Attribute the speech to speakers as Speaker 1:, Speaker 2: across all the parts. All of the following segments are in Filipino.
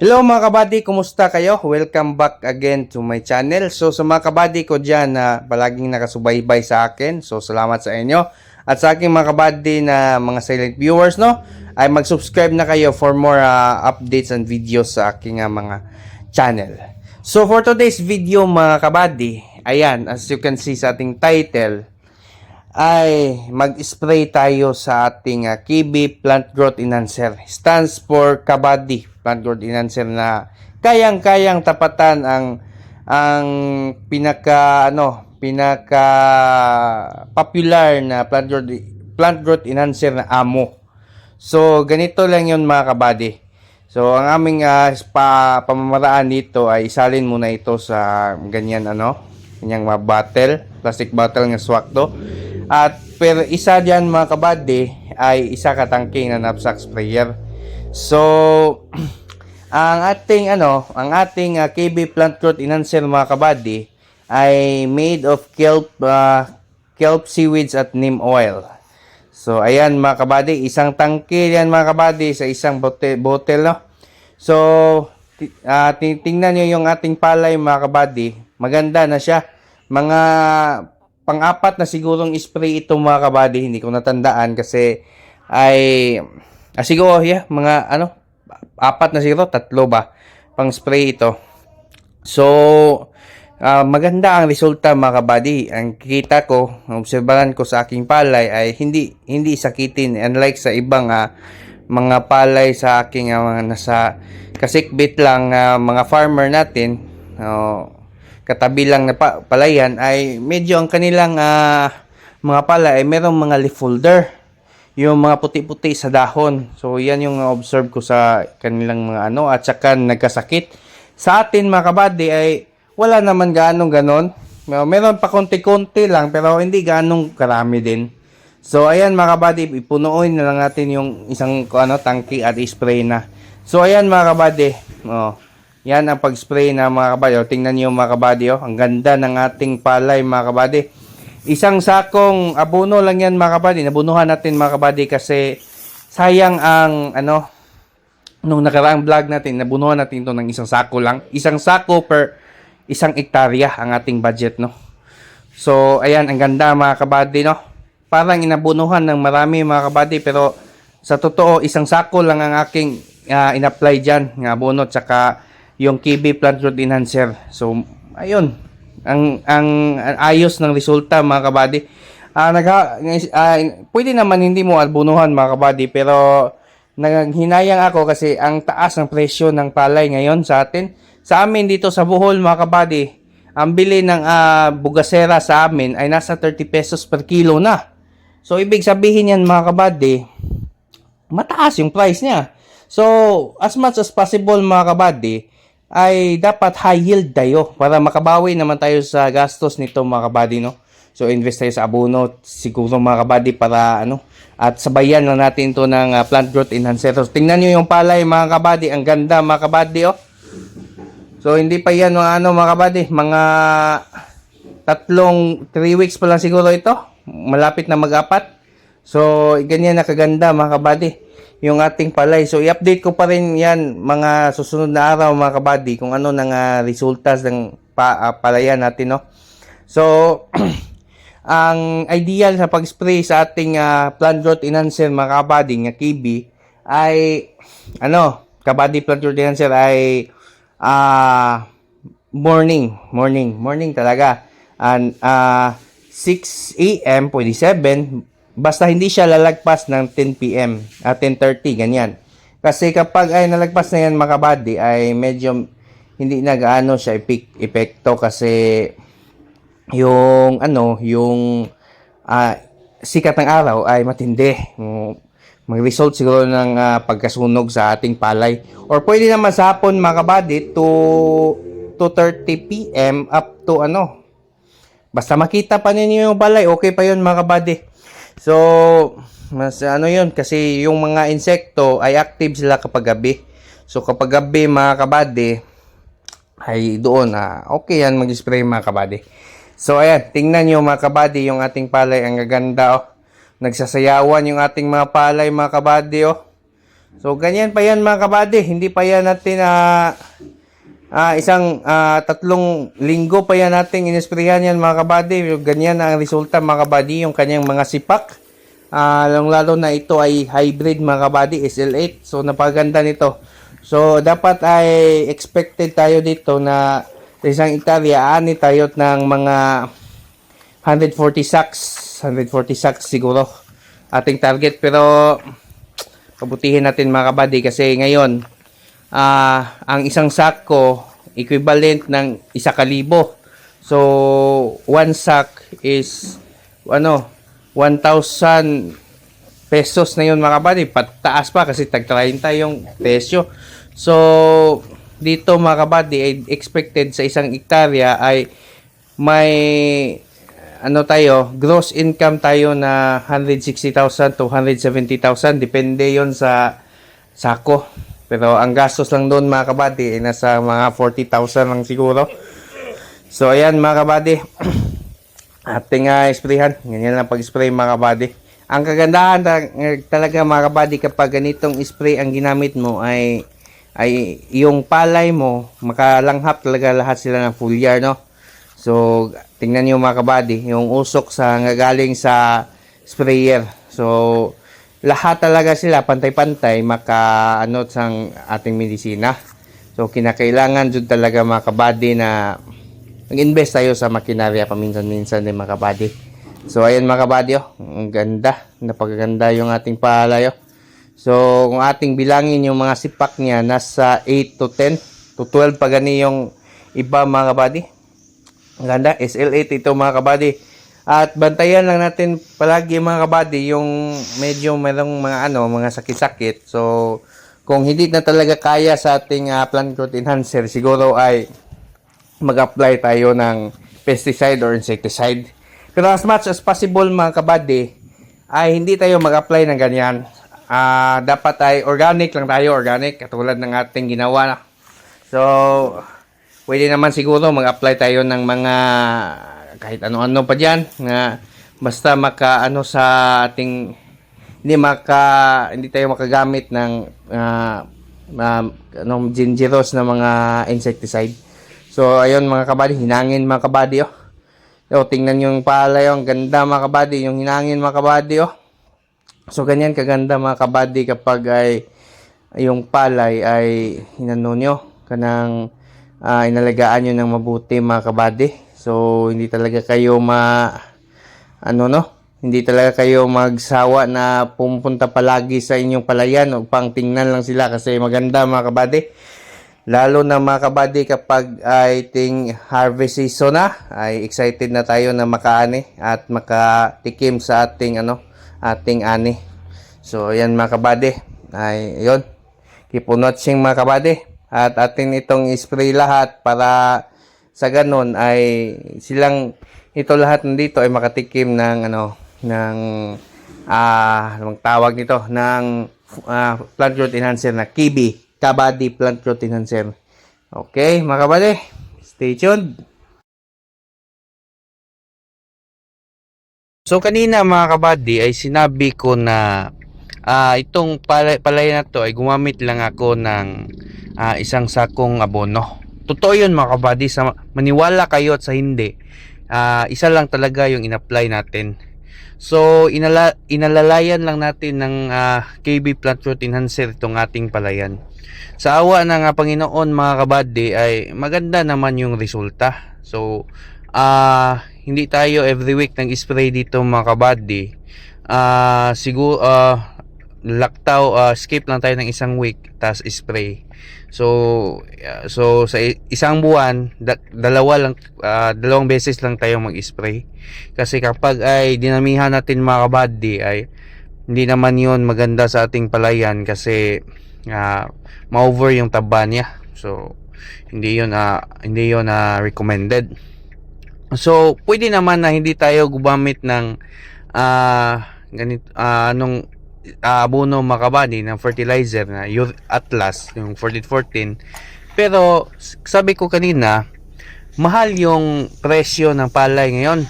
Speaker 1: Hello mga kabady, kumusta kayo? Welcome back again to my channel. So sa mga kabady ko dyan na palaging nakasubaybay sa akin, so salamat sa inyo. At sa aking mga kabady na mga silent viewers, no, ay mag-subscribe na kayo for more uh, updates and videos sa aking uh, mga channel. So for today's video mga kabady, ayan, as you can see sa ating title, ay mag-spray tayo sa ating uh, KB Plant Growth Enhancer. Stands for Kabadi Growth Enhancer na kayang-kayang tapatan ang ang pinaka ano, pinaka popular na plant growth plant growth enhancer na amo. So ganito lang 'yon mga kabady. So ang aming uh, pa, pamamaraan dito ay isalin muna ito sa ganyan ano, ganyang mga bottle, plastic bottle nga swak to. At per isa diyan mga kabady ay isa ka tangke na knapsack sprayer. So ang ating ano, ang ating uh, KB plant growth enhancer mga kabady ay made of kelp uh, kelp seaweeds at neem oil. So ayan mga kabady, isang tangke yan mga kabady sa isang bote, bottle no. So ah, titingnan niyo yung ating palay mga kabady, maganda na siya. Mga pang-apat na sigurong spray ito mga kabady, hindi ko natandaan kasi ay ah, siguro yeah, mga ano apat na siguro, tatlo ba pang spray ito. So ah, maganda ang resulta mga kabady. Ang kita ko, ang obserbahan ko sa aking palay ay hindi hindi sakitin unlike sa ibang ah, mga palay sa aking ah, mga nasa kasikbit lang ah, mga farmer natin. oh, katabi lang na pa, palayan ay medyo ang kanilang ah, mga pala ay merong mga leaf folder yung mga puti-puti sa dahon so yan yung observe ko sa kanilang mga ano at saka nagkasakit sa atin mga kabady ay wala naman ganong ganon Mer- meron pa konti-konti lang pero hindi ganong karami din so ayan mga kabady ipunuin na lang natin yung isang ano tangki at spray na so ayan mga kabady oh yan ang pag-spray na mga kabady. O, tingnan niyo mga kabady. Oh. Ang ganda ng ating palay mga kabady. Isang sakong abono lang yan mga kabady. Nabunuhan natin mga kabady kasi sayang ang ano nung nakaraang vlog natin, nabunuhan natin ito ng isang sako lang. Isang sako per isang ektarya ang ating budget, no? So, ayan, ang ganda mga kabady, no? Parang inabunuhan ng marami mga kabady, pero sa totoo, isang sako lang ang aking ah, in-apply dyan, ng abono, tsaka yung KB Plant Root Enhancer. So, ayun, ang, ang, ayos ng resulta mga kabady. Ah, nagha, ah, pwede naman hindi mo albunuhan mga kabady, pero naghinayang ako kasi ang taas ng presyo ng palay ngayon sa atin. Sa amin dito sa Bohol mga kabady, ang bili ng ah, bugasera sa amin ay nasa 30 pesos per kilo na. So, ibig sabihin yan mga kabady, mataas yung price niya. So, as much as possible mga kabady, ay dapat high yield tayo para makabawi naman tayo sa gastos nito mga kabady, no? So, invest tayo sa abono, siguro mga kabady para ano, at sabayan lang natin to ng ah, plant growth enhancer. So, tingnan nyo yung palay mga kabady, ang ganda mga kabady, oh. So, hindi pa yan mga ano mga kabady, mga tatlong 3 weeks pa lang siguro ito. Malapit na mag-apat. So, ganyan na kaganda mga kabady yung ating palay. So, i-update ko pa rin yan mga susunod na araw mga kabady kung ano nang ah, resultas ng pa, ah, palayan natin, no? So, ang ideal sa pag-spray sa ating ah, plant growth enhancer mga kabady nga KB ay ano, kabady plant growth enhancer ay ah morning, morning, morning talaga. And ah 6 a.m. pwede 7 basta hindi siya lalagpas ng 10 p.m. at 10:30 ganyan. Kasi kapag ay nalagpas na yan mga kabady ay medyo hindi na gaano siya epek- epekto kasi yung ano, yung ah, sikat ng araw ay matindi. Mm, Mag-result siguro ng ah, pagkasunog sa ating palay. Or pwede naman sa hapon mga kabady to 2.30 p.m. up to ano. Basta makita pa ninyo yung palay, okay pa yun mga kabady. So, mas ano yun, kasi yung mga insekto ay active sila kapag gabi. So, kapag gabi mga kabady, ay doon, ah, okay yan mag-spray mga kabady. So, ayan, tingnan nyo mga kabady, yung ating palay, ang gaganda, oh. Nagsasayawan yung ating mga palay mga kabady, oh. So, ganyan pa yan mga kabady. Hindi pa yan natin ah ah, isang ah, tatlong linggo pa yan nating inisprayan yan mga kabady. Ganyan ang resulta mga kabady, yung kanyang mga sipak. Ah, lalo na ito ay hybrid mga kabady, SL8. So, napaganda nito. So, dapat ay expected tayo dito na sa isang hektarya, ani tayo ng mga 140 sacks. 140 sacks siguro ating target. Pero, kabutihin natin mga kabady kasi ngayon, ah ang isang sack ko, equivalent ng isa kalibo. So, one sack is, ano, 1,000 pesos na yun mga kabady. Pataas pa kasi tag 30 yung presyo. So, dito mga kabady, ay expected sa isang hektarya ay may ano tayo, gross income tayo na 160,000 to 170,000. Depende yon sa sako. Pero ang gastos lang doon mga kabady ay nasa mga 40,000 lang siguro. So ayan mga kabady. Ating uh, sprayhan. Ganyan lang pag-spray mga kabady. Ang kagandahan ta- talaga mga kabady kapag ganitong spray ang ginamit mo ay ay yung palay mo makalanghap talaga lahat sila ng full year no. So, tingnan niyo mga kabady, yung usok sa galing sa sprayer. So, lahat talaga sila pantay-pantay maka ano sang ating medisina. So, kinakailangan jud talaga mga kabady na mag-invest tayo sa makinarya paminsan-minsan din mga kabady. So, ayan mga kabady, oh. ang ganda. Napakaganda yung ating palayo. So, kung ating bilangin yung mga sipak niya, nasa 8 to 10 to 12 pa gani yung iba mga kabady. Ang ganda, SL8 ito mga kabady. At bantayan lang natin palagi mga kabady yung medyo merong mga ano, mga sakit-sakit. So, kung hindi na talaga kaya sa ating ah, plant growth enhancer, siguro ay mag-apply tayo ng pesticide or insecticide. Pero as much as possible mga kabady, ay hindi tayo mag-apply ng ganyan. Ah, dapat ay organic lang tayo, organic, katulad ng ating ginawa na. So, pwede naman siguro mag-apply tayo ng mga kahit ano-ano pa diyan na basta maka ano sa ating hindi maka hindi tayo makagamit ng uh, ano gingeros na mga insecticide. So ayun mga kabady, hinangin mga kabady oh. Yo, tingnan yung palay, oh. ang ganda mga kabady, yung hinangin mga kabady oh. So ganyan kaganda mga kabady kapag ay yung palay ay hinano nyo kanang ah, inalagaan nyo ng mabuti mga kabady. So, hindi talaga kayo ma, ano no, hindi talaga kayo magsawa na pumunta palagi sa inyong palayan o pang tingnan lang sila kasi maganda mga kabady. Lalo na mga kabady kapag ay ting harvest season na, ay excited na tayo na makaani at makatikim sa ating ano, ating ani. So, ayan mga kabady. Ay, yun. Keep on watching mga kabady. At atin itong spray lahat para sa ganun ay silang ito lahat nandito ay makatikim ng ano ng ah anong tawag nito ng ah, plant growth enhancer na Kibi Kabady plant growth enhancer. Okay, mga kabady, stay tuned. So kanina mga kabady ay sinabi ko na ah itong palay, palay na to ay gumamit lang ako ng ah, isang sakong abono. Totoo yun mga kabady, sa maniwala kayo at sa hindi. ah, isa lang talaga yung in-apply natin. So inala, inalalayan lang natin ng ah, KB Plant Root Enhancer itong ating palayan. Sa awa ng ah, Panginoon mga kabady ay maganda naman yung resulta. So ah hindi tayo every week nang spray dito mga kabady. Ah siguro ah laktaw ah, skip lang tayo ng isang week tas spray. So so sa isang buwan da- dalawa lang ah, dalawang beses lang tayo mag-spray. Kasi kapag ay dinamihan natin mga kabady ay hindi naman 'yon maganda sa ating palayan kasi ah, ma-over yung taba niya. So hindi 'yon ah, hindi 'yon ah, recommended. So, pwede naman na hindi tayo gumamit ng ah ganito ah, anong ah, abono makabani ng fertilizer na Ur- Atlas, yung 1414. Pero sabi ko kanina, mahal yung presyo ng palay ngayon.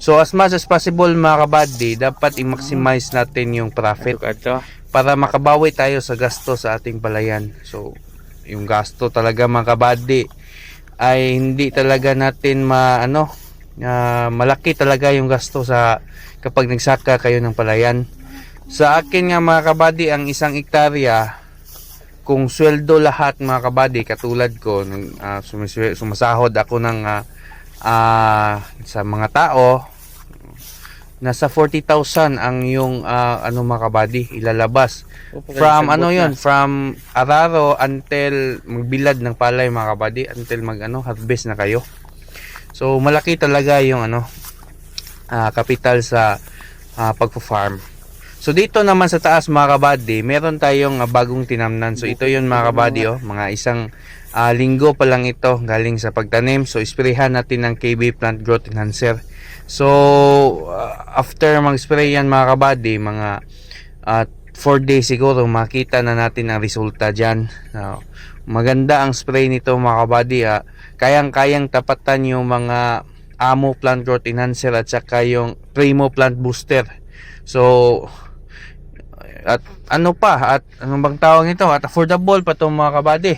Speaker 1: So as much as possible mga kabady, dapat i-maximize natin yung profit. para makabawi tayo sa gasto sa ating palayan. So, yung gasto talaga mga kabady ay hindi talaga natin ma ano ah, malaki talaga yung gasto sa kapag nagsaka kayo ng palayan. Sa akin nga mga kabady ang isang ektarya kung sweldo lahat mga kabady katulad ko sumiswe- sumasahod ako ng ah, ah, sa mga tao nasa 40,000 ang yung ah, ano mga kabady ilalabas. From ano yun from araro until magbilad ng palay mga kabady until mag ano harvest na kayo. So malaki talaga yung ano ah, kapital sa ah, pagpo-farm so dito naman sa taas mga kabady meron tayong ah, bagong tinamnan so ito yun mga kabady oh mga isang ah, linggo pa lang ito galing sa pagtanim so isprehan natin ng KB plant growth enhancer so ah, after mag-spray yan mga kabady mga at 4 days siguro makita na natin ang resulta dyan. Now, maganda ang spray nito mga kabady. ah. Kayang-kayang tapatan yung mga Amo Plant Growth Enhancer at saka yung Primo Plant Booster. So, at ano pa, at anong bang tawag nito? At affordable pa itong mga kabady.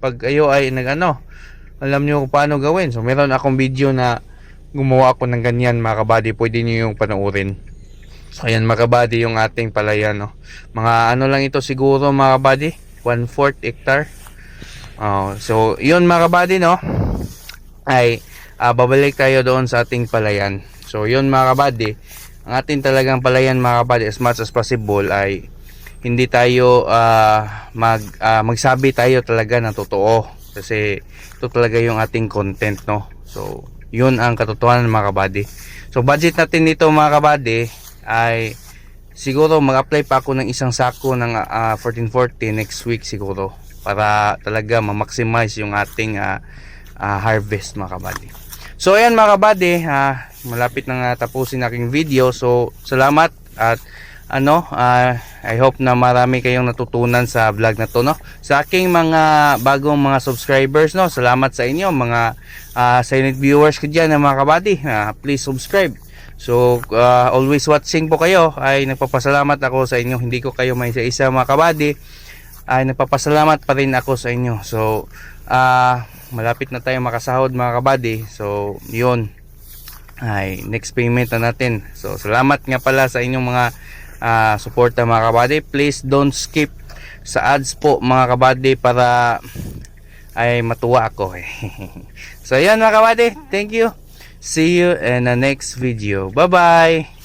Speaker 1: Pag kayo ay nag-ano, alam nyo kung paano gawin. So, meron akong video na gumawa ako ng ganyan mga kabady. Pwede nyo yung panoorin. So ayan mga kabady yung ating palayan no. Mga ano lang ito siguro mga kabady, 1/4 hectare. Oh, so yun mga kabady no. Ay ah, babalik tayo doon sa ating palayan. So yun mga kabady, ang ating talagang palayan mga kabady as much as possible ay hindi tayo ah, mag ah, magsabi tayo talaga ng totoo kasi ito talaga yung ating content no. So yun ang katotohanan mga kabady. So budget natin dito mga kabady ay siguro mag-apply pa ako ng isang sako ng 1440 next week siguro para talaga ma-maximize yung ating ah, ah, harvest mga kabady. So ayan mga kabady, ah, malapit na nga tapusin aking video. So salamat at ano, ah, I hope na marami kayong natutunan sa vlog na to no. Sa aking mga bagong mga subscribers no, salamat sa inyo mga ah, silent viewers ko diyan mga kabady. Ah, please subscribe. So, uh, always watching po kayo ay nagpapasalamat ako sa inyo. Hindi ko kayo may isa-isa mga kabady. Ay nagpapasalamat pa rin ako sa inyo. So, uh, malapit na tayo makasahod mga kabady. So, yun. Ay, next payment na natin. So, salamat nga pala sa inyong mga uh, suporta mga kabady. Please don't skip sa ads po mga kabady para ay matuwa ako. eh. so, yun mga kabady. Thank you. See you in the next video. Bye-bye!